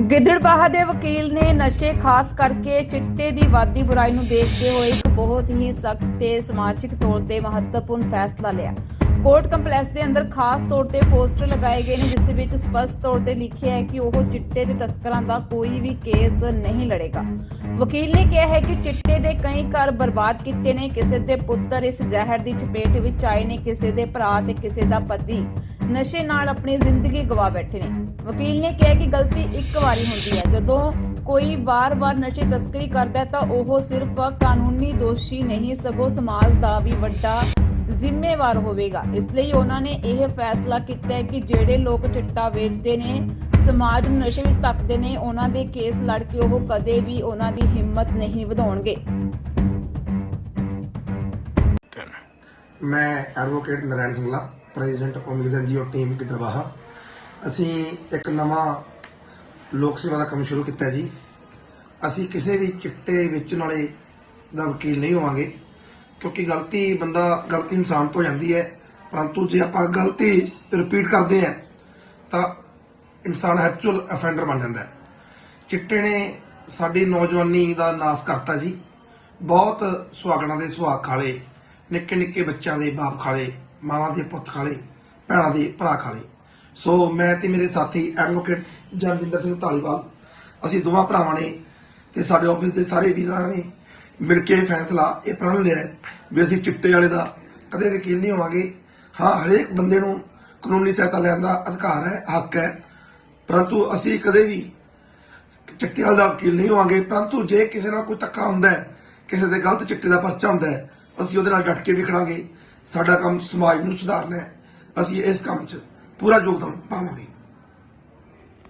ਗਿੱਦੜਬਾਹਾ ਦੇ ਵਕੀਲ ਨੇ ਨਸ਼ੇ ਖਾਸ ਕਰਕੇ ਚਿੱਟੇ ਦੀ ਵਾਦੀ ਬੁਰਾਈ ਨੂੰ ਦੇਖਦੇ ਹੋਏ ਇੱਕ ਬਹੁਤ ਹੀ ਸਖਤ ਤੇ ਸਮਾਜਿਕ ਤੌਰ ਤੇ ਮਹੱਤਵਪੂਰਨ ਫੈਸਲਾ ਲਿਆ। ਕੋਰਟ ਕੰਪਲੈਕਸ ਦੇ ਅੰਦਰ ਖਾਸ ਤੌਰ ਤੇ ਪੋਸਟਰ ਲਗਾਏ ਗਏ ਨੇ, ਜਿਸ ਵਿੱਚ ਸਪਸ਼ਟ ਤੌਰ ਤੇ ਲਿਖਿਆ ਹੈ ਕਿ ਉਹ ਚਿੱਟੇ ਦੇ ਤਸਕਰਾਂ ਦਾ ਕੋਈ ਵੀ ਕੇਸ ਨਹੀਂ ਲੜੇਗਾ। ਵਕੀਲ ਨੇ ਕਿਹਾ ਹੈ ਕਿ ਚਿੱਟੇ ਦੇ ਕਈ ਘਰ ਬਰਬਾਦ ਕੀਤੇ ਨੇ, ਕਿਸੇ ਦੇ ਪੁੱਤਰ ਇਸ ਜ਼ਹਿਰ ਦੀ ਚਪੇਟ ਵਿੱਚ ਆਏ ਨੇ, ਕਿਸੇ ਦੇ ਭਰਾ ਤੇ ਕਿਸੇ ਦਾ ਪਤੀ। ਨਸ਼ੇ ਨਾਲ ਆਪਣੀ ਜ਼ਿੰਦਗੀ ਗਵਾ ਬੈਠੇ ਨੇ। ਵਕੀਲ ਨੇ ਕਿਹਾ ਕਿ ਗਲਤੀ ਇੱਕ ਵਾਰੀ ਹੁੰਦੀ ਹੈ। ਜਦੋਂ ਕੋਈ ਵਾਰ-ਵਾਰ ਨਸ਼ੇ ਤਸਕਰੀ ਕਰਦਾ ਤਾਂ ਉਹ ਸਿਰਫ ਕਾਨੂੰਨੀ ਦੋਸ਼ੀ ਨਹੀਂ, ਸਗੋਂ ਸਮਾਜ ਦਾ ਵੀ ਵੱਡਾ ਜ਼ਿੰਮੇਵਾਰ ਹੋਵੇਗਾ। ਇਸ ਲਈ ਉਹਨਾਂ ਨੇ ਇਹ ਫੈਸਲਾ ਕੀਤਾ ਹੈ ਕਿ ਜਿਹੜੇ ਲੋਕ ਚਿੱਟਾ ਵੇਚਦੇ ਨੇ, ਸਮਾਜ ਨੂੰ ਨਸ਼ੇ ਵਿੱਚ ਧੱਕਦੇ ਨੇ, ਉਹਨਾਂ ਦੇ ਕੇਸ ਲੜ ਕੇ ਉਹ ਕਦੇ ਵੀ ਉਹਨਾਂ ਦੀ ਹਿੰਮਤ ਨਹੀਂ ਵਧਾਉਣਗੇ। ਮੈਂ advocate Narain Singla president Umeed NGO team Gidderbaha ਅਸੀਂ ਇੱਕ ਨਵਾਂ ਲੋਕ ਸੇਵਾ ਦਾ ਕੰਮ ਸ਼ੁਰੂ ਕੀਤਾ ਜੀ। ਅਸੀਂ ਕਿਸੇ ਵੀ ਚਿੱਟੇ ਵੇਚਣ ਵਾਲੇ ਦਾ ਵਕੀਲ ਨਹੀਂ ਹੋਵਾਂਗੇ, ਕਿਉਂਕਿ ਗਲਤੀ ਬੰਦਾ ਗਲਤੀ ਇਨਸਾਨ ਤੋਂ ਜਾਂਦੀ ਹੈ। ਪਰੰਤੂ ਜੇ ਆਪਾਂ ਗਲਤੀ ਰਿਪੀਟ ਕਰਦੇ ਹਾਂ, ਤਾਂ ਇਨਸਾਨ ਹੈਬਚੁਅਲ ਅਫੈਂਡਰ ਬਣ ਜਾਂਦਾ ਹੈ। ਚਿੱਟੇ ਨੇ ਸਾਡੀ ਨੌਜਵਾਨੀ ਦਾ ਨਾਸ ਕਰਤਾ ਜੀ। ਬਹੁਤ ਸੁਹਾਗਣਾ ਦੇ ਸੁਹਾਗ ਖਾਲੇ ਨਿੱਕੇ ਨਿੱਕੇ ਬੱਚਿਆਂ ਦੇ ਬਾਪ ਖਾਲੇ ਮਾਵਾਂ ਦੇ ਪੁੱਤ ਖਾਲੇ ਭੈਣਾਂ ਦੇ ਭਰਾ ਖਾਲੇ ਸੋ ਮੈਂ ਤੇ ਮੇਰੇ ਸਾਥੀ ਐਡਵੋਕੇਟ ਜਨਜਿੰਦਰ ਸਿੰਘ ਧਾਲੀਵਾਲ, ਅਸੀਂ ਦੋਵਾਂ ਭਰਾਵਾਂ ਨੇ ਤੇ ਸਾਡੇ ਆਫਿਸ ਦੇ ਸਾਰੇ ਵੀਰਾਂ ਨੇ ਮਿਲ ਕੇ ਇਹ ਫੈਸਲਾ ਇਹ ਪ੍ਰਣ ਲਿਆ ਵੀ ਅਸੀਂ ਚਿੱਟੇ ਵਾਲੇ ਦਾ ਕਦੇ ਵਕੀਲ ਨਹੀਂ ਹੋਵਾਂਗੇ। ਹਾਂ, ਹਰੇਕ ਬੰਦੇ ਨੂੰ ਕਾਨੂੰਨੀ ਸਹਾਇਤਾ ਲੈਣ ਦਾ ਅਧਿਕਾਰ ਹੈ, ਹੱਕ ਹੈ, ਪਰੰਤੂ ਅਸੀਂ ਕਦੇ ਵੀ ਚਿੱਟੇ ਵਾਲੇ ਦਾ ਵਕੀਲ ਨਹੀਂ ਹੋਵਾਂਗੇ। ਪਰੰਤੂ ਜੇ ਕਿਸੇ ਨਾਲ ਕੋਈ ਧੱਕਾ ਹੁੰਦਾ ਹੈ, ਕਿਸੇ ਦੇ ਗਲਤ ਚਿੱਟੇ ਦਾ ਪਰਚਾ ਹੁੰਦਾ ਹੈ, ਅਸੀਂ ਉਹਦੇ ਨਾਲ ਡਟ ਕੇ ਵੀ ਖੜਾਂਗੇ ਸਾਡਾ ਕੰਮ ਸਮਾਜ ਨੂੰ ਸੁਧਾਰਨਾ ਹੈ। ਅਸੀਂ ਇਸ ਕੰਮ 'ਚ ਪੂਰਾ ਯੋਗਦਾਨ ਪਾਵਾਂਗੇ।